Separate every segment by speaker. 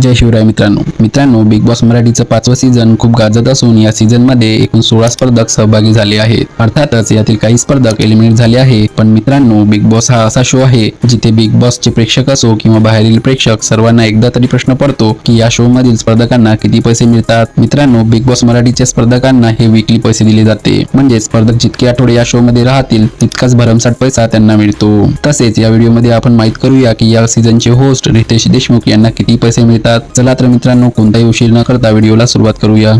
Speaker 1: जय शिवराय मित्रांनो. मित्रांनो big boss मराठीचं पाचवं सीझन खूप गाजत असून या सीझनमध्ये एकूण सोळा स्पर्धक सहभागी झाले आहेत. अर्थातच यातील काही स्पर्धक एलिमिनेट झाले आहे पण मित्रांनो बिग बॉस हा असा शो आहे जिथे बिग बॉसचे प्रेक्षक असो किंवा बाहेरील प्रेक्षक सर्वांना एकदा तरी प्रश्न पडतो की या शो मधील स्पर्धकांना किती पैसे मिळतात? मित्रांनो बिग बॉस मराठीच्या स्पर्धकांना हे विकली पैसे दिले जाते. म्हणजे स्पर्धक जितके आठवडे या शो मध्ये राहतील तितकाच भरमसाठ पैसा त्यांना मिळतो. तसेच या व्हिडिओमध्ये आपण माहीत करूया की या सीझनचे होस्ट रितेश देशमुख यांना किती पैसे मिळतात? चला तर मित्रांनो कोणताही उशीर न करता व्हिडिओला सुरुवात करूया.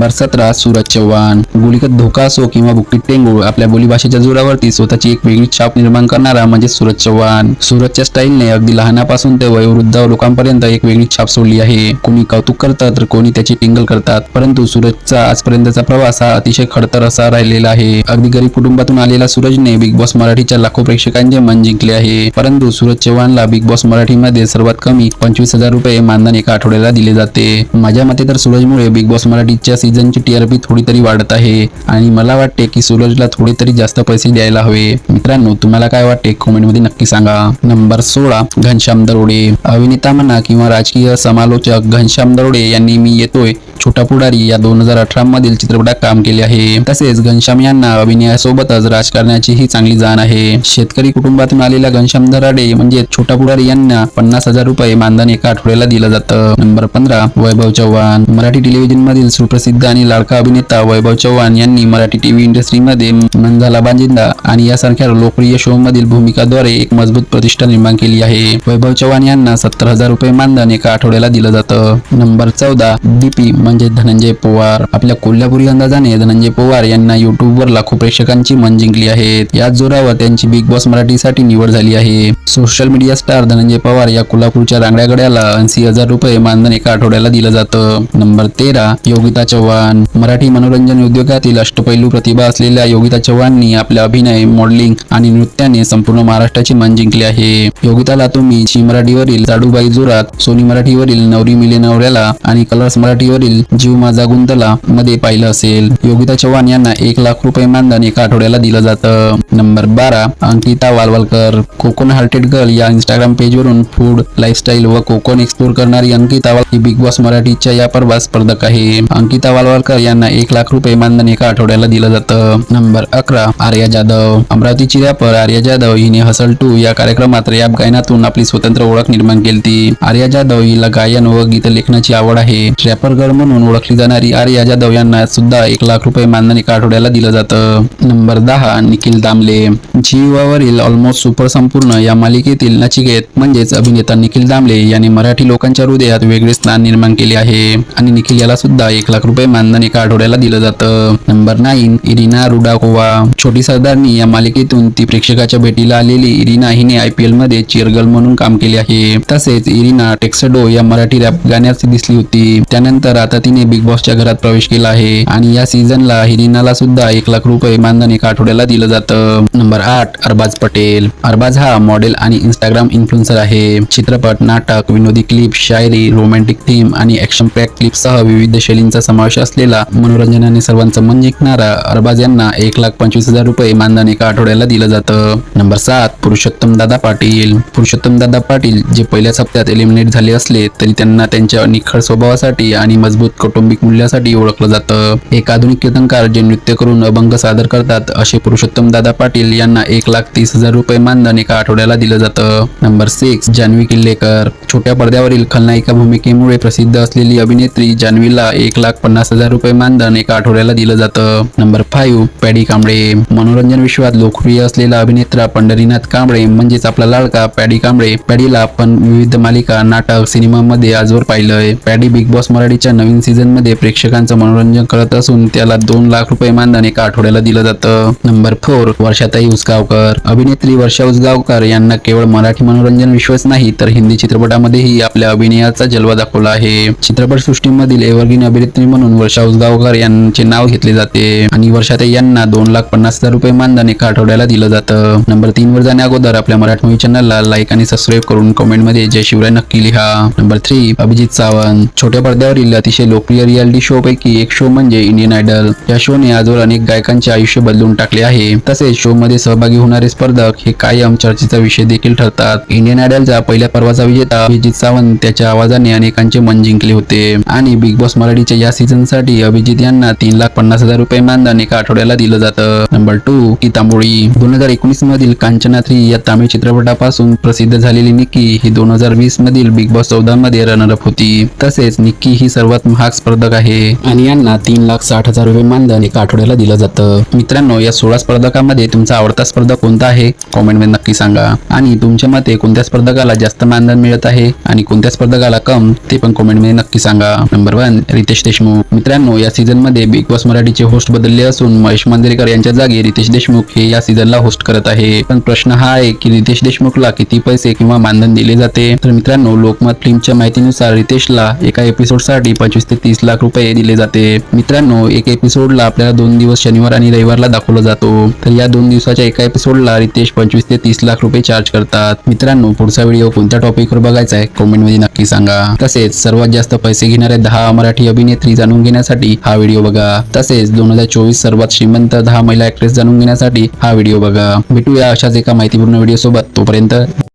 Speaker 1: नंबर सतरा सूरज चव्हाण. गोलिकत धोका असो किंवा बुक्कीत टेंगूळ. आपल्या बोलीभाषेच्या जोरावरती स्वतःची एक वेगळी छाप निर्माण करणारा म्हणजे सूरज चव्हाण. सूरजच्या स्टाईलने अगदी लहानापासून ते वयोवृद्ध लोकांपर्यंत एक वेगळी छाप सोडली आहे. कोणी कौतुक करतात तर कोणी त्याची टिंगल करतात. परंतु सूरजचा आजपर्यंतचा प्रवास हा अतिशय खडतर असा राहिलेला आहे. अगदी गरीब कुटुंबातून आलेला सूरजने बिग बॉस मराठीच्या लाखो प्रेक्षकांचे मन जिंकले आहे. परंतु सूरज चव्हाणला बिग बॉस मराठीमध्ये सर्वात कमी पंचवीस हजार रुपये मानधन एका आठवड्याला दिले जाते. माझ्या मते तर सूरजमुळे बिग बॉस मराठीच्या सीझनची टीआरपी थोडी तरी वाढत आहे आणि मला वाटते की सूरजला थोडे तरी जास्त पैसे द्यायला हवे. मित्रांनो तुम्हाला काय वाटते? कॉमेंटमध्ये नक्की सांगा. नंबर सोळा घनश्याम दरोडे. अभिनेता म्हणा किंवा राजकीय समालोचक घनश्याम दरोडे यांनी मी येतोय. छोटा पुढारी या दोन हजार अठरा मधील चित्रपटात काम केले आहे. तसेच घनश्याम यांना अभिनयासोबतच राजकारणाची ही चांगली जाण आहे. शेतकरी कुटुंबातून आलेल्या घनश्याम दराडे म्हणजे छोटा पुढारी यांना पन्नास हजार रुपये मानधन एका आठवड्याला दिलं जातं. नंबर पंधरा वैभव चव्हाण. मराठी टेलिव्हिजन मधील सुप्रसिद्ध आणि लाडका अभिनेता वैभव चव्हाण यांनी मराठी टीव्ही इंडस्ट्रीमध्ये नंदाला बांजिंदा आणि यासारख्या लोकप्रिय शो मधील भूमिकाद्वारे एक मजबूत प्रतिष्ठा निर्माण केली आहे. वैभव चव्हाण यांना सत्तर हजार रुपये मानधन एका आठवड्याला दिलं जातं. नंबर चौदा डीपी म्हणजे धनंजय पवार. आपल्या कोल्हापुरी अंदाजाने धनंजय पवार यांना युट्यूबवर लाखो प्रेक्षकांची मन जिंकली आहेत. याच जोरावर त्यांची बिग बॉस मराठीसाठी निवड झाली आहे. Social media star Dhananjay Pawar या कोल्हापूरच्या रांगड्या गड्याला ऐंशी हजार रुपये मानधन एका आठवड्याला दिलं जातं. नंबर तेरा योगिता चव्हाण. मराठी मनोरंजन उद्योगातील अष्टपैलू प्रतिभा असलेल्या योगिता चव्हाणनी आपल्या अभिनय मॉडेलिंग आणि नृत्याने संपूर्ण महाराष्ट्राची मन जिंकली आहे. योगिताला तुम्ही ची मराठीवरील जाडूबाई जोरात सोनी मराठीवरील नवरी मिले नवऱ्याला आणि कलर्स मराठीवरील जीव माझा गुंतला. मध्ये पाहिलं असेल योगिता चव्हाण यांना एक लाख रुपये मानधन एका आठवड्याला दिलं जातं. नंबर बारा अंकिता वालवालकर कोकण हार्टेड गर्ल या इंस्टाग्राम पेजवरून फूड लाईफस्टाईल व कोकण एक्सप्लोर करणारी अंकिता वाल ही बिग बॉस मराठीच्या या पर्वात स्पर्धक आहे. अंकिता वालवालकर यांना एक लाख रुपये मानधन एका आठवड्याला दिलं जातं. नंबर अकरा आर्या जाधव. अमरावतीची रॅपर आर्या जाधव हिने हसल टू या कार्यक्रमात रॅप गायनातून आपली स्वतंत्र ओळख निर्माण केली आर्या जाधव हिला गायन व गीत लेखनाची आवड आहे. रॅपर गर्ल म्हणून म्हणून ओळखली जाणारी आर्या जाधव यांना सुद्धा एक लाख रुपये मानधन एका आठवड्याला दिलं जातं. नंबर दहा निखिल दामले. जीवावरील ऑलमोस्ट सुपर संपूर्ण या मालिकेतील नचिकेत म्हणजेच अभिनेता निखिल दामले यांनी मराठी लोकांच्या हृदयात वेगळे स्थान निर्माण केले आहे. आणि निखिल याला सुद्धा एक लाख रुपये मानधन एका आठवड्याला दिलं जातं. Number nine Irina Rudakova. Choti Sardarni या मालिकेतून ती प्रेक्षकाच्या भेटीला आलेली इरिना हिने आयपीएलमध्ये चिअरगर्ल म्हणून काम केले आहे. तसेच इरिना टेक्सडो या मराठी रॅप गाण्यात दिसली होती. त्यानंतर आता तिने बिग बॉसच्या घरात प्रवेश केला आहे. आणि या सीझनला हिरिनाला सुद्धा एक लाख रुपये मानधन एका आठवड्याला दिलं जातं. नंबर आठ अरबाज पटेल. अरबाज हा मॉडेल आणि इंस्टाग्राम इन्फ्लुएन्सर आहे. चित्रपट नाटक विनोदी क्लिप शायरी रोमॅन्टिक थीम आणि ऍक्शन पॅक क्लिप सह विविध शैलींचा समावेश असलेला मनोरंजनाने सर्वांचं मन जिंकणारा अरबाज यांना एक लाख पंचवीस हजार रुपये मानधन एका आठवड्याला दिलं जातं. नंबर सात पुरुषोत्तम दादा पाटील. पुरुषोत्तम दादा पाटील जे पहिल्याच हप्त्यात एलिमिनेट झाले असले तरी त्यांना त्यांच्या निखळ स्वभावासाठी आणि मजबूत कौटुंबिक मूल्यासाठी ओळखलं जातं. एक आधुनिक कीर्तनकार जे नृत्य करून अभंग सादर करतात असे पुरुषोत्तम दादा पाटील यांना एक लाख तीस हजार रुपये मानधन एका आठवड्याला दिलं जातं. Number six Janhavi Killekar. छोट्या पडद्यावरील खलनायिका भूमिकेमुळे प्रसिद्ध असलेली अभिनेत्री जान्हवीला एक लाख पन्नास हजार रुपये मानधन एका आठवड्याला दिलं जातं. Number five Paddy Kamble. मनोरंजन विश्वात लोकप्रिय असलेला अभिनेता पंढरीनाथ कांबळे म्हणजेच आपला लाडका पॅडी कांबळे. पॅडीला आपण विविध मालिका नाटक सिनेमामध्ये आजवर पाहिलंय. पॅडी बिग बॉस मराठीच्या नवीन सीझनमध्ये प्रेक्षकांचं मनोरंजन करत असून त्याला दोन लाख रुपये मानधन एका आठवड्याला दिलं जातं. नंबर फोर वर्षाताई उसगावकर. अभिनेत्री वर्षा उसगावकर यांना केवळ मराठी मनोरंजन विश्वास नाही तर हिंदी चित्रपटामध्येही आपल्या अभिनयाचा जलवा दाखवला आहे. चित्रपट सृष्टीमधील एव्हरग्रीन अभिनेत्री म्हणून वर्षा उसगावकर यांचे नाव घेतले जाते आणि वर्षाताई यांना दोन लाख पन्नास हजार रुपये मानधन एका आठवड्याला दिलं जातं. नंबर तीन वर जाण्या अगोदर आपल्या मराठी मूवी चॅनलला लाईक आणि सबस्क्राईब करून कमेंटमध्ये जय शिवराय नक्की लिहा. Number three Abhijit Sawant. छोट्या पडद्यावरील अतिशय अतिशय लोकप्रिय रियालिटी शो पैकी एक शो म्हणजे इंडियन आयडल. या शोने आजवर अनेक गायकांचे आयुष्य बदलून टाकले आहे. तसेच शो मध्ये सहभागी होणारे स्पर्धक हे कायम चर्चेचा विषय देखील ठरतात. इंडियन आयडलचा पहिल्या पर्वाचा विजेता अभिजित सावंत त्याच्या आवाजाने अनेकांचे मन जिंकले होते. आणि बिग बॉस मराठीच्या या सीझनसाठी अभिजित यांना तीन लाख पन्नास हजार रुपये मानधन एका आठवड्याला दिलं जातं. नंबर टू की तांबोळी दोन हजार एकोणीस मधील कांचना थ्री या तामिळ चित्रपटापासून प्रसिद्ध झालेली निक्की ही दोन हजार वीस मधील बिग बॉस चौदा मध्ये रनरअप होती. तसेच निक्की ही सर्वात हा स्पर्धक आहे. आणि यांना तीन लाख साठ हजार रुपये मानधन एका आठवड्याला दिलं जातं. मित्रांनो या सोळा स्पर्धकांमध्ये तुमचा आवडता स्पर्धक कोणता आहे? कॉमेंटमध्ये नक्की सांगा. आणि तुमच्या मते कोणत्या स्पर्धकाला जास्त मानधन मिळत आहे? आणि कोणत्या स्पर्धकाला कम? ते पण कॉमेंटमध्ये नक्की सांगा. Number one Riteish Deshmukh. मित्रांनो या सीझनमध्ये बिग बॉस मराठीचे होस्ट बदलले असून महेश मांजरेकर यांच्या जागी रितेश देशमुख हे या सीझनला होस्ट करत आहे. पण प्रश्न हा आहे की रितेश देशमुखला किती पैसे किंवा मानधन दिले जाते? तर मित्रांनो लोकमत फिल्मच्या माहितीनुसार रितेशला एका एपिसोडसाठी पंचवीस ते तीस लाख रुपये दिले जाते. मित्रांनो एक एपिसोडला आपल्याला दोन दिवस शनिवार आणि रविवारला दाखवला जातो. तर या दोन दिवसाच्या एका एपिसोडला रितेश पंचवीस ते तीस लाख रुपये चार्ज करतात. मित्रांनो पुढचा व्हिडिओ कोणत्या टॉपिकवर बघायचा आहे कमेंटमध्ये नक्की सांगा. तसेच सर्वात जास्त पैसे घेणाऱ्या दहा मराठी अभिनेत्री जाणून घेण्यासाठी हा व्हिडिओ बघा. तसेच दोन हजार चोवीस सर्वात श्रीमंत दहा महिला ऍक्ट्रेस जाणून घेण्यासाठी हा व्हिडिओ बघा. भेटूया अशाच एका माहितीपूर्ण व्हिडिओ सोबत. तोपर्यंत